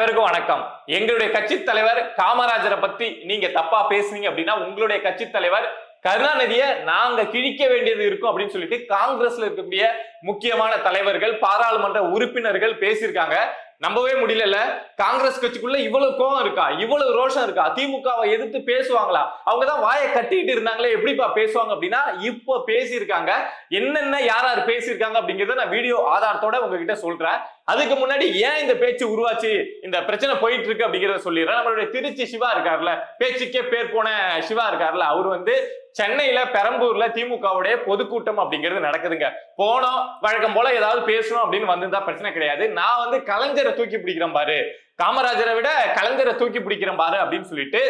அனைவருக்கும் வணக்கம். எங்களுடைய கட்சி தலைவர் காமராஜரை பத்தி நீங்க தப்பா பேசுனீங்க அப்படின்னா உங்களுடைய கட்சி தலைவர் கருணாநிதியை நாங்க கிழிக்க வேண்டியது இருக்கும் அப்படின்னு சொல்லிட்டு காங்கிரஸ்ல இருக்கக்கூடிய முக்கியமான தலைவர்கள் பாராளுமன்ற உறுப்பினர்கள் பேசியிருக்காங்க. நம்பவே முடியல காங்கிரஸ் கட்சிக்குள்ள இவ்வளவு கோவம் இருக்கா? இவ்வளவு ரோஷம் இருக்கா? திமுகவை எதிர்த்து பேசுவாங்களா? அவங்க தான் வாயை கட்டிட்டு இருந்தாங்களே எப்படிப்பா பேசுவாங்க அப்படின்னா இப்போ பேசியிருக்காங்க. என்னென்ன யார் யார் பேசியிருக்காங்க அப்படிங்கிறத நான் வீடியோ ஆதாரத்தோட உங்ககிட்ட சொல்றேன். அதுக்கு முன்னாடி ஏன் இந்த பேச்சு உருவாச்சு? இந்த பிரச்சனை போயிட்டு இருக்கு அப்படிங்கறத சொல்லிடுறேன். நம்மளுடைய திருச்சி சிவா இருக்காருல்ல பேச்சுக்கே பேர் போன சிவா இருக்காருல அவர் வந்து சென்னையில பெரம்பூர்ல திமுகவுடைய பொதுக்கூட்டம் அப்படிங்கிறது நடக்குதுங்க. போனோம் வழக்கம் போல ஏதாவது பேசணும் அப்படின்னு வந்திருந்தா பிரச்சனை கிடையாது. நான் வந்து கலைஞரை தூக்கி பிடிக்கிறேன் பாரு. காமராஜரை விட கலைஞரை தூக்கி பிடிக்கிறேன் பாரு அப்படின்னு சொல்லிட்டு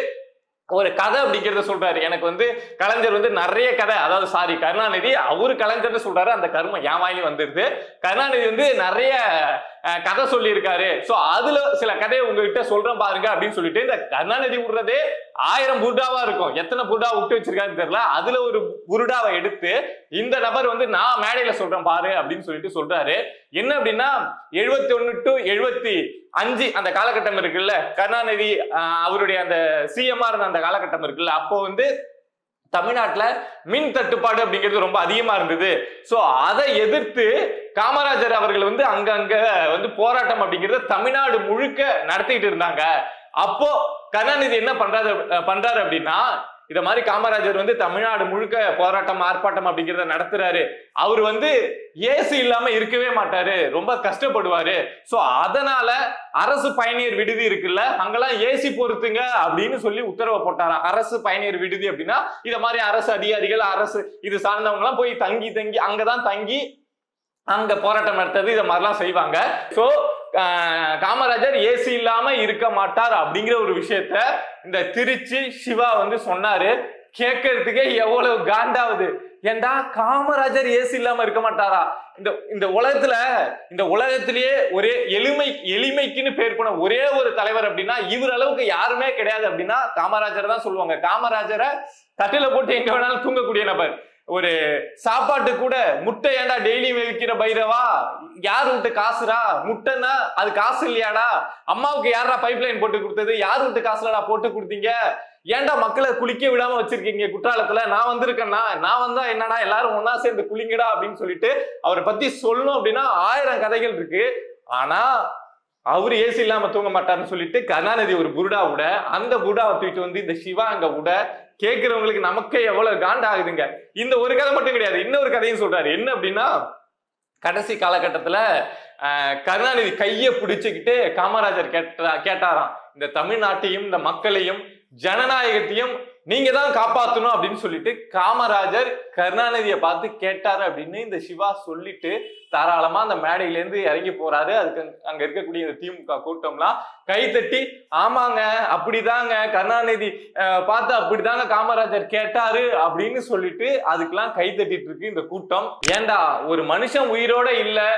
ஒரு கதை அப்படிங்கிறத சொல்றாரு. எனக்கு வந்து கலைஞர் வந்து நிறைய கதை. அதாவது சாரி கருணாநிதி அவரு கலைஞர்னு சொல்றாரு. அந்த கர்மம் என் வாயிலும் வந்துருது. கருணாநிதி வந்து நிறைய கதை சொல்லியிருக்காரு. ஸோ அதுல சில கதையை உங்ககிட்ட சொல்றேன் பாருங்க அப்படின்னு சொல்லிட்டு இந்த கருணாநிதி விடுறதே ஆயிரம் புருடாவா இருக்கும். எத்தனை புருடா விட்டு வச்சிருக்காருன்னு தெரியல. அதுல ஒரு புருடாவை எடுத்து இந்த நபர் வந்து நான் மேடையில சொல்றேன் பாரு அப்படின்னு சொல்லிட்டு சொல்றாரு. என்ன அப்படின்னா எழுபத்தி ஒன்னு டு எழுபத்தி அஞ்சு அந்த காலகட்டம் இருக்குல்ல? கருணாநிதி அவருடைய அந்த சிஎம்ஆ இருந்த அந்த காலகட்டம் இருக்குல்ல? அப்போ வந்து தமிழ்நாட்டில் மின் தட்டுப்பாடு அப்படிங்கிறது ரொம்ப அதிகமா இருந்தது. ஸோ அதை எதிர்த்து காமராஜர் அவர்கள் வந்து அங்கங்க வந்து போராட்டம் அப்படிங்கிறத தமிழ்நாடு முழுக்க நடத்திட்டு இருந்தாங்க. அப்போ கருணாநிதி என்ன பண்றாரு பண்றாரு அப்படின்னா இத மாதிரி காமராஜர் வந்து தமிழ்நாடு முழுக்க போராட்டம் ஆர்ப்பாட்டம் அப்படிங்கிறத நடத்துறாரு. அவர் வந்து ஏசி இல்லாம இருக்கவே மாட்டாரு. ரொம்ப கஷ்டப்படுவாரு. சோ அதனால அரசு பயணியர் விடுதி இருக்குல்ல அங்கெல்லாம் ஏசி பொறுத்துங்க அப்படின்னு சொல்லி உத்தரவு போட்டாராம் அரசு பயணியர் விடுதி அப்படின்னா இத மாதிரி அரசு அதிகாரிகள் அரசு இது சார்ந்தவங்க எல்லாம் போய் தங்கி தங்கி அங்கதான் தங்கி அங்க போராட்டம் நடத்துறது இதை மாதிரிலாம் செய்வாங்க. சோ காமராஜர் ஏசி இல்லாம இருக்க மாட்டார் அப்படிங்கிற ஒரு விஷயத்த இந்த திருச்சி சிவா வந்து சொன்னாரு. கேட்கறதுக்கே எவ்வளவு காண்டாவது. ஏண்டா காமராஜர் ஏசி இல்லாம இருக்க மாட்டாரா? இந்த இந்த உலகத்துல இந்த உலகத்திலேயே ஒரே எளிமை எளிமைக்குன்னு பேர் போன ஒரே ஒரு தலைவர் அப்படின்னா இவர் அளவுக்கு யாருமே கிடையாது அப்படின்னா காமராஜர் தான் சொல்லுவாங்க. காமராஜரை தட்டில போட்டு எங்க வேணாலும் தூங்கக்கூடிய நபர். ஒரு சாப்பாட்டு கூட முட்டை ஏன்டா டெய்லி வைக்கிற பைரவா? யார் விட்டு காசுடா? முட்டைன்னா அது காசு இல்லையாடா? அம்மாவுக்கு யாரா பைப் லைன் போட்டு கொடுத்தது? யார் விட்டு காசுலடா போட்டு கொடுத்தீங்க? ஏன்டா மக்களை குளிக்க விடாம வச்சிருக்கீங்க குற்றாலத்துல? நான் வந்திருக்கேன்னா நான் வந்தா என்னடா எல்லாரும் ஒன்னா சேர்ந்து குளிங்கடா அப்படின்னு சொல்லிட்டு அவரை பத்தி சொல்லணும் அப்படின்னா ஆயிரம் கதைகள் இருக்கு. ஆனா அவர் ஏசி இல்லாம தூங்க மாட்டார்னு சொல்லிட்டு கருணாநிதி ஒரு புருடா விட அந்த புருடாவை தூக்கிட்டு வந்து இந்த சிவா அங்க விட கேட்கிறவங்களுக்கு நமக்கே எவ்வளவு காண்டாகுதுங்க. இந்த ஒரு கதை மட்டும் கிடையாது இன்னொரு கதையும் சொல்றாரு. என்ன அப்படின்னா கடைசி காலகட்டத்துல கருணாநிதி கையை பிடிச்சுக்கிட்டு காமராஜர் கேட்டா கேட்டாராம். இந்த தமிழ்நாட்டையும் இந்த மக்களையும் ஜனநாயகத்தையும் நீங்க தான் காப்பாத்தணும் அப்படின்னு சொல்லிட்டு காமராஜர் கருணாநிதியை பார்த்து கேட்டாரு அப்படின்னு இந்த சிவா சொல்லிட்டு தாராளமா அந்த மேடையில இருந்து இறங்கி போறாரு. அதுக்கு அங்க- இருக்கக்கூடிய இந்த திமுக கூட்டம்லாம் கைத்தட்டி ஆமாங்க அப்படிதாங்க கருணாநிதி பார்த்து அப்படிதாங்க காமராஜர் கேட்டாரு அப்படின்னு சொல்லிட்டு அதுக்கெல்லாம் கை தட்டிட்டு இருக்கு இந்த கூட்டம். ஏண்டா ஒரு மனுஷன் உயிரோட இல்லை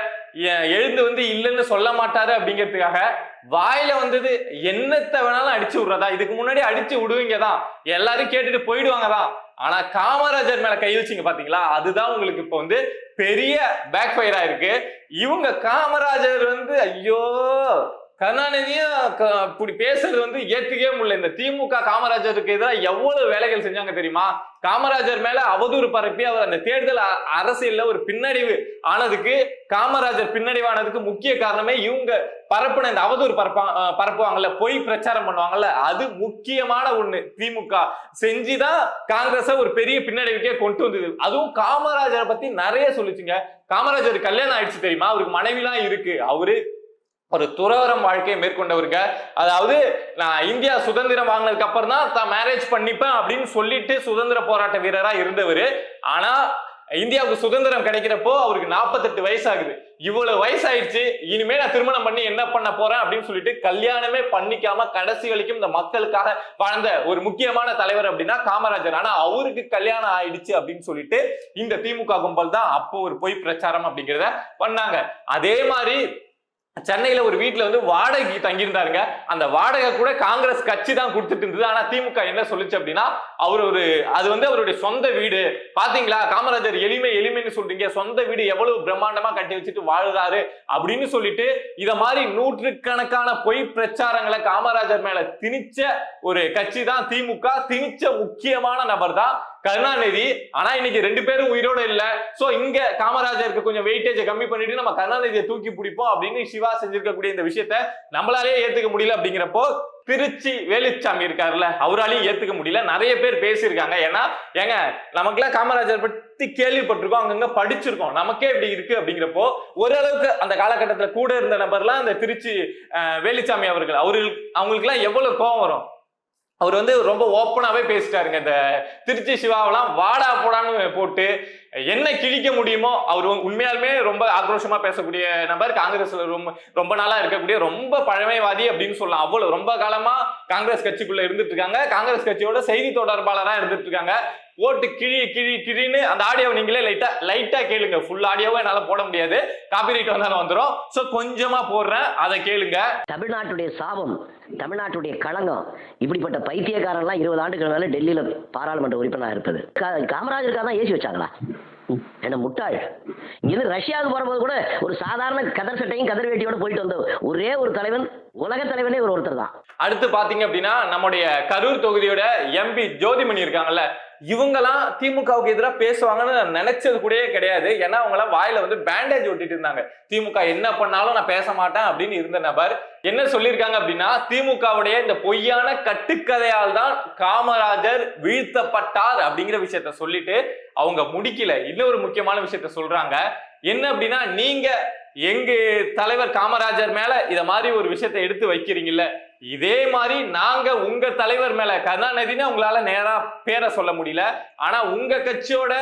எழுந்து வந்து இல்லைன்னு சொல்ல மாட்டாரு அப்படிங்கிறதுக்காக வாயில வந்தது என்னத்தை வேணாலும் அடிச்சு விடுறதா? இதுக்கு முன்னாடி அடிச்சு விடுவீங்க தான். எல்லாரும் கேட்டுட்டு போயிடுவாங்க தான். ஆனா காமராஜர் மேல கை வச்சிங்க பாத்தீங்களா? அதுதான் உங்களுக்கு இப்ப வந்து பெரிய பேக் ஃபயர் ஆயிருக்கு இவங்க காமராஜர் வந்து ஐயோ கருணாநிதியும் க- இப்படி பேசுறது வந்து ஏத்துக்கவே முடியல. இந்த திமுக காமராஜருக்கு எதிராக எவ்வளவு வேலைகள் செஞ்சாங்க தெரியுமா? காமராஜர் மேல அவதூறு பரப்பி அவர் அந்த தேர்தல் அரசியல்ல ஒரு பின்னடைவு ஆனதுக்கு காமராஜர் பின்னடைவானதுக்கு முக்கிய காரணமே இவங்க பரப்புன இந்த அவதூறு பரப்பா பரப்புவாங்கல்ல பொய் பிரச்சாரம் பண்ணுவாங்கல்ல அது முக்கியமான ஒண்ணு. திமுக செஞ்சுதான் காங்கிரஸ ஒரு பெரிய பின்னடைவுக்கே கொண்டு வந்தது. அதுவும் காமராஜரை பத்தி நிறைய சொல்லிச்சுங்க. காமராஜர் கல்யாணம் ஆயிடுச்சு தெரியுமா? அவருக்கு மனைவிலாம் இருக்கு. அவரு ஒரு துறவரம் வாழ்க்கையை மேற்கொண்டவருங்க. அதாவது நான் இந்தியா சுதந்திரம் வாங்கினதுக்கு அப்புறம் தான் தான் மேரேஜ் பண்ணிப்பேன் அப்படின்னு சொல்லிட்டு சுதந்திர போராட்ட வீரரா இருந்தவர். ஆனா இந்தியாவுக்கு சுதந்திரம் கிடைக்கிறப்போ அவருக்கு நாற்பத்தெட்டு வயசாகுது. இவ்வளவு வயசாயிடுச்சு இனிமே நான் திருமணம் பண்ணி என்ன பண்ண போறேன் அப்படின்னு சொல்லிட்டு கல்யாணமே பண்ணிக்காம கடைசி வரைக்கும் இந்த மக்களுக்காக வாழ்ந்த ஒரு முக்கியமான தலைவர் அப்படின்னா காமராஜர். ஆனா அவருக்கு கல்யாணம் ஆயிடுச்சு அப்படின்னு சொல்லிட்டு இந்த திமுக கும்பல் தான் அப்போ ஒரு பொய் பிரச்சாரம் அப்படிங்கிறத பண்ணாங்க. அதே மாதிரி சென்னையில ஒரு வீட்டில் வந்து வாடகைக்கு தங்கியிருந்தாருங்க. அந்த வாடகை கூட காங்கிரஸ் கட்சி தான் கொடுத்துட்டு இருந்தது. ஆனா திமுக என்ன சொல்லுச்சு அப்படின்னா அவர் ஒரு அது வந்து அவருடைய சொந்த வீடு. பாத்தீங்களா? காமராஜர் எளிமை எளிமைன்னு சொல்றீங்க. சொந்த வீடு எவ்வளவு பிரம்மாண்டமா கட்டி வச்சுட்டு வாழுறாரு அப்படின்னு சொல்லிட்டு இத மாதிரி நூற்றுக்கணக்கான பொய் பிரச்சாரங்களை காமராஜர் மேல திணிச்ச ஒரு கட்சி தான் திமுக. திணிச்ச முக்கியமான நபர் தான் கருணாநிதி ஆனா இன்னைக்கு ரெண்டு பேரும் உயிரோட இல்ல. சோ இங்க காமராஜருக்கு கொஞ்சம் வெயிட்டேஜ் கம்மி பண்ணிட்டு நம்ம கருணாநிதியை தூக்கி பிடிப்போம் அப்படின்னு சிவா செஞ்சிருக்கக்கூடிய இந்த விஷயத்த நம்மளாலேயே ஏத்துக்க முடியல அப்படிங்கிறப்போ திருச்சி வேலுச்சாமி இருக்காருல்ல அவராலையும் ஏத்துக்க முடியல. நிறைய பேர் பேசியிருக்காங்க. ஏன்னா ஏங்க நமக்குலாம் காமராஜர் பத்தி கேள்விப்பட்டிருக்கோம். அங்கங்க படிச்சிருக்கோம். நமக்கே இப்படி இருக்கு அப்படிங்கிறப்போ ஓரளவுக்கு அந்த காலகட்டத்துல கூட இருந்த நபர்லாம் இந்த திருச்சி வேலுச்சாமி அவர்கள் அவர்கள் அவங்களுக்குலாம் எவ்வளவு கோவம் வரும்? அவர் வந்து ரொம்ப ஓப்பனாகவே பேசிட்டாருங்க. இந்த திருச்சி சிவாவெல்லாம் வாடா போடான்னு போட்டு என்ன கிழிக்க முடியுமோ அவர் உண்மையாலுமே ரொம்ப ஆக்ரோஷமா பேசக்கூடிய நபர் காங்கிரஸ்ல ரொம்ப ரொம்ப நாளா இருக்கக்கூடிய ரொம்ப பழமைவாதி அப்படின்னு சொல்லலாம். அவ்வளவு ரொம்ப காலமா காங்கிரஸ் கட்சிக்குள்ள இருந்துட்டு இருக்காங்க காங்கிரஸ் கட்சியோட செய்தி தொடர்பாளராக இருந்துட்டு இருக்காங்க போட்டு கிழி கிழி கிழின்னு அந்த ஆடியோ நீங்களே லைட்டா லைட்டா கேளுங்க. ஃபுல் ஆடியோவை என்னால போட முடியாது. காப்பிரைட் வந்தாலும் வந்துடும் சோ கொஞ்சமா போடுறேன். அதை கேளுங்க. தமிழ்நாட்டுடைய சாபம் தமிழ்நாட்டுடைய களங்கம். இப்படிப்பட்ட பைத்தியக்காரன்லாம் இருபது ஆண்டுகள் மேல டெல்லியில பாராளுமன்ற உறுப்பினராக இருப்பது. காமராஜருக்காக தான் ஏசி வச்சாங்களா? என்ன முட்டாள்? இங்கிருந்து ரஷ்யாவுக்கு போறபோது கூட ஒரு சாதாரண கதர் சட்டையும் கதர் வேட்டியோட போயிட்டு வந்த ஒரே ஒரு தலைவன் உலக தலைவனே ஒரு ஒருத்தர் தான். அடுத்து பாத்தீங்க அப்படின்னா நம்முடைய கரூர் தொகுதியோட எம்பி ஜோதிமணி இருக்காங்கல்ல இவங்கெல்லாம் திமுகவுக்கு எதிராக பேசுவாங்கன்னு நான் நினைச்சது கூடயே கிடையாது. ஏன்னா அவங்களாம் வாயில வந்து பேண்டேஜ் ஒட்டிட்டு இருந்தாங்க. திமுக என்ன பண்ணாலும் நான் பேச மாட்டேன் அப்படின்னு இருந்த நபர் என்ன சொல்லியிருக்காங்க அப்படின்னா திமுகவுடைய இந்த பொய்யான கட்டுக்கதையால் தான் காமராஜர் வீழ்த்தப்பட்டார் அப்படிங்கிற விஷயத்த சொல்லிட்டு அவங்க முடிக்கல. இன்னொரு முக்கியமான விஷயத்த சொல்றாங்க. என்ன அப்படின்னா நீங்க எங்க தலைவர் காமராஜர் மேல இத மாதிரி ஒரு விஷயத்தை எடுத்து வைக்கிறீங்கல்ல இதே மாதிரி நாங்க உங்க தலைவர் மேல கருணாநிதினு உங்களால நேரா பேரை சொல்ல முடியல ஆனா உங்க கட்சியோட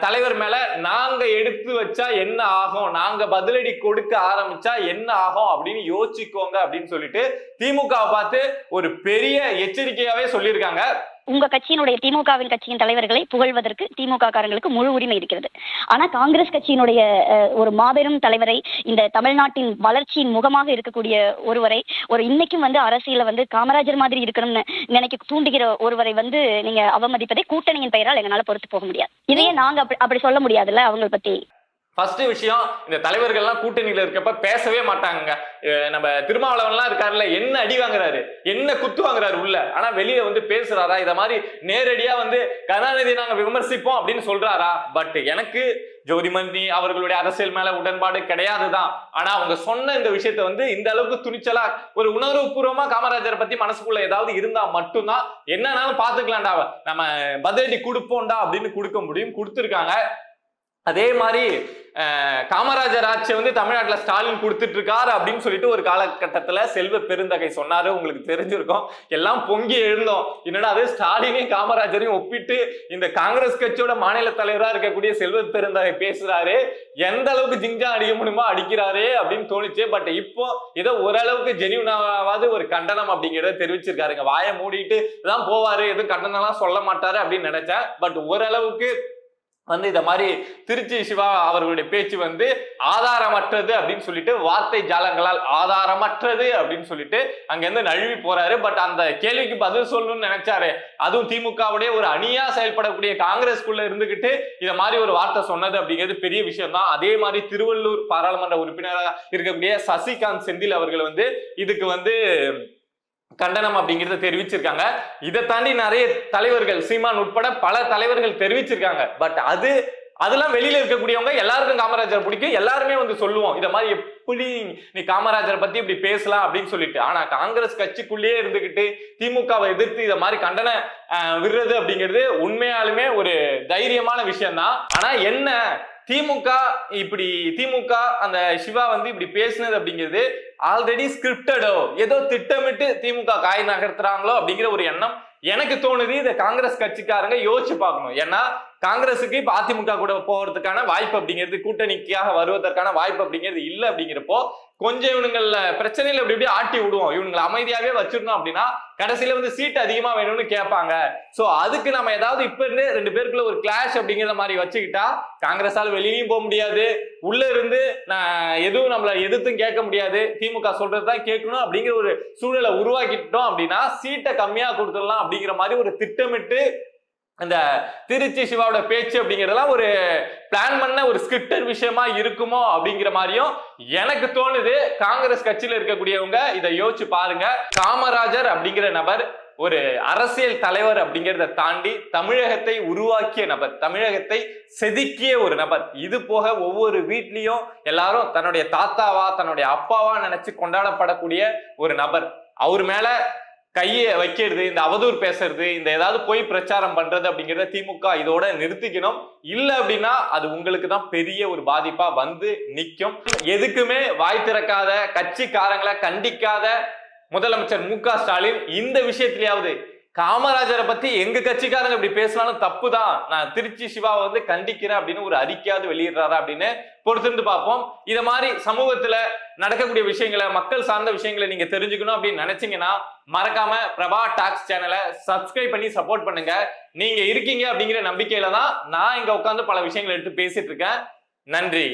தலைவர் மேல நாங்க எடுத்து வச்சா என்ன ஆகும் நாங்க பதிலடி கொடுக்க ஆரம்பிச்சா என்ன ஆகும் அப்படின்னு யோசிச்சுக்கோங்க அப்படின்னு சொல்லிட்டு திமுகவை பார்த்து ஒரு பெரிய எச்சரிக்கையாவே சொல்லியிருக்காங்க. உங்க கட்சியினுடைய திமுகவின் கட்சியின் தலைவர்களை புகழ்வதற்கு திமுக காரங்களுக்கு முழு உரிமை இருக்கிறது. ஆனா காங்கிரஸ் கட்சியினுடைய அஹ், ஒரு மாபெரும் தலைவரை இந்த தமிழ்நாட்டின் வளர்ச்சியின் முகமாக இருக்கக்கூடிய ஒருவரை ஒரு இன்னைக்கும் வந்து அரசியல வந்து காமராஜர் மாதிரி இருக்கணும்னு நினைக்க தூண்டுகிற ஒருவரை வந்து நீங்க அவமதிப்பதை கூட்டணியின் பெயரால் எங்களால பொறுத்து போக முடியாது. இதையே நாங்க அப்படி சொல்ல முடியாதுல்ல அவங்களை பத்தி? ஃபர்ஸ்ட் விஷயம் இந்த தலைவர்கள்லாம் கூட்டணியில் இருக்கப்ப பேசவே மாட்டாங்க நம்ம திருமாவளவன்லாம் இருக்காருல்ல என்ன அடி வாங்குறாரு? என்ன குத்து வாங்குறாரு உள்ள? ஆனா வெளியே வந்து பேசுறாரா? இதை மாதிரி நேரடியா வந்து கருணாநிதி நாங்க விமர்சிப்போம் அப்படின்னு சொல்றாரா? பட் எனக்கு ஜோதிமணி அவர்களுடைய அரசியல் மேல உடன்பாடு கிடையாதுதான். ஆனா அவங்க சொன்ன இந்த விஷயத்த வந்து இந்த அளவுக்கு துணிச்சலா ஒரு உணர்வுபூர்வமா காமராஜரை பத்தி மனசுக்குள்ள ஏதாவது இருந்தா மட்டும்தான் என்னன்னாலும் பாத்துக்கலாம்டா நம்ம பதிலடி கொடுப்போம்டா அப்படின்னு கொடுக்க முடியும். கொடுத்துருக்காங்க. அதே மாதிரி காமராஜர் ஆட்சி வந்து தமிழ்நாட்டில் ஸ்டாலின் கொடுத்துட்டு இருக்காரு அப்படின்னு சொல்லிட்டு ஒரு காலகட்டத்தில் செல்வ பெருந்தகை சொன்னாரு. உங்களுக்கு தெரிஞ்சிருக்கும். எல்லாம் பொங்கி எழுந்தோம். என்னடா அது? ஸ்டாலினையும் காமராஜரையும் ஒப்பிட்டு இந்த காங்கிரஸ் கட்சியோட மாநில தலைவராக இருக்கக்கூடிய செல்வ பெருந்தகை பேசுறாரு. எந்த அளவுக்கு ஜிங்ஜா அடிக்க முடியுமோ அடிக்கிறாரே அப்படின்னு தோணுச்சு. பட் இப்போ ஏதோ ஓரளவுக்கு ஜெனியூனாவது ஒரு கண்டனம் அப்படிங்கிறத தெரிவிச்சிருக்காருங்க வாயை மூடிட்டு தான் போவாரு. எதுவும் கண்டனம்லாம் சொல்ல மாட்டாரு அப்படின்னு நினைச்சேன். பட் ஓரளவுக்கு வந்து இதை மாதிரி திருச்சி சிவா அவர்களுடைய பேச்சு வந்து ஆதாரமற்றது அப்படின்னு சொல்லிட்டு வார்த்தை ஜாலங்களால் ஆதாரமற்றது அப்படின்னு சொல்லிட்டு அங்கேருந்து நழுவி போறாரு. பட் அந்த கேள்விக்கு பதில் சொல்லணும்னு நினைச்சாரு. அதுவும் திமுகவுடைய ஒரு அணியா செயல்படக்கூடிய காங்கிரஸ்குள்ள இருந்துகிட்டு இதை மாதிரி ஒரு வார்த்தை சொன்னது அப்படிங்கிறது பெரிய விஷயம் தான் அதே மாதிரி திருவள்ளூர் பாராளுமன்ற உறுப்பினராக இருக்கக்கூடிய சசிகாந்த் செந்தில் அவர்கள் வந்து இதுக்கு வந்து கண்டனம் அப்படிங்கிறத தெரிவிச்சிருக்காங்க. இதை தாண்டி நிறைய தலைவர்கள் சீமான் உட்பட பல தலைவர்கள் தெரிவிச்சிருக்காங்க. பட் அது அதெல்லாம் வெளியில இருக்கக்கூடியவங்க எல்லாருக்கும் காமராஜர் பிடிக்கும். எல்லாருமே வந்து சொல்லுவோம் இதை மாதிரி எப்படி நீ காமராஜரை பத்தி இப்படி பேசலாம் அப்படின்னு சொல்லிட்டு. ஆனா காங்கிரஸ் கட்சிக்குள்ளேயே இருந்துகிட்டு திமுகவை எதிர்த்து இதை மாதிரி கண்டன விடுறது அப்படிங்கிறது உண்மையாலுமே ஒரு தைரியமான விஷயம் தான் ஆனா என்ன திமுக இப்படி திமுக அந்த சிவா வந்து இப்படி பேசினது அப்படிங்கிறது ஆல்ரெடி ஸ்கிரிப்டடோ ஏதோ திட்டமிட்டு திமுக காய் நகர்த்துறாங்களோ அப்படிங்கிற ஒரு எண்ணம் எனக்கு தோணுது. இதை காங்கிரஸ் கட்சிக்காரங்க யோசிச்சு பார்க்கணும். ஏன்னா காங்கிரஸுக்கு இப்போ அதிமுக கூட போகிறதுக்கான வாய்ப்பு அப்படிங்கிறது கூட்டணிக்காக வருவதற்கான வாய்ப்பு அப்படிங்கிறது இல்லை அப்படிங்கிறப்போ கொஞ்சம் இவனுங்கள பிரச்சனையில இப்படி இப்படி ஆட்டி விடுவோம். இவனுங்களை அமைதியாவே வச்சிருந்தோம் அப்படின்னா கடைசியில வந்து சீட் அதிகமா வேணும்னு கேட்பாங்க. சோ அதுக்கு நம்ம ஏதாவது இப்ப இருந்து ரெண்டு பேருக்குள்ள ஒரு கிளாஷ் அப்படிங்கிற மாதிரி வச்சுக்கிட்டா காங்கிரஸால வெளியிலயும் போக முடியாது. உள்ள இருந்து நான் எதுவும் நம்மள எதிர்த்தும் கேட்க முடியாது. திமுக சொல்றதுதான் கேட்கணும் அப்படிங்கிற ஒரு சூழலை உருவாக்கிட்டோம் அப்படின்னா சீட்டை கம்மியா கொடுத்துடலாம் அப்படிங்கிற மாதிரி ஒரு திட்டமிட்டு அந்த திருச்சி சிவாவோட பேச்சு அப்படிங்கறதெல்லாம் ஒரு பிளான் ஒரு ஸ்கிரிப்டட் விஷயமா இருக்குமோ அப்படிங்கிற மாதிரியும் எனக்கு தோணுது. காங்கிரஸ் கட்சியில இருக்கக்கூடியவங்க இதை யோசிச்சு பாருங்க. காமராஜர் அப்படிங்கிற நபர் ஒரு அரசியல் தலைவர் அப்படிங்கிறத தாண்டி தமிழகத்தை உருவாக்கிய நபர் தமிழகத்தை செதுக்கிய ஒரு நபர். இது போக ஒவ்வொரு வீட்லயும் எல்லாரும் தன்னுடைய தாத்தாவா தன்னுடைய அப்பாவா நினைச்சு கொண்டாடப்படக்கூடிய ஒரு நபர். அவர் மேல கையை வைக்கிறது இந்த அவதூறு பேசுறது இந்த ஏதாவது போய் பிரச்சாரம் பண்றது அப்படிங்கிறத திமுக இதோட நிறுத்திக்கணும். இல்லை அப்படின்னா அது உங்களுக்கு தான் பெரிய ஒரு பாதிப்பா வந்து நிற்கும் எதுக்குமே வாய் திறக்காத கட்சிக்காரங்களை கண்டிக்காத முதலமைச்சர் மு க ஸ்டாலின் இந்த விஷயத்திலேயாவது காமராஜரை பத்தி எங்க கட்சிக்காரங்க இப்படி பேசினாலும் தப்பு தான் நான் திருச்சி சிவாவை வந்து கண்டிக்கிறேன் அப்படின்னு ஒரு அறிக்கையாவது வெளியிடுறாரா அப்படின்னு பொறுத்திருந்து பார்ப்போம். இத மாதிரி சமூகத்துல நடக்கக்கூடிய விஷயங்களை மக்கள் சார்ந்த விஷயங்களை நீங்க தெரிஞ்சுக்கணும் அப்படின்னு நினைச்சீங்கன்னா மறக்காம பிரபா டாக்ஸ் சேனலை சப்ஸ்கிரைப் பண்ணி சப்போர்ட் பண்ணுங்க. நீங்க இருக்கீங்க அப்படிங்கிற நம்பிக்கையில தான் நான் இங்க உட்காந்து பல விஷயங்களை எடுத்து பேசிட்டு இருக்கேன். நன்றி.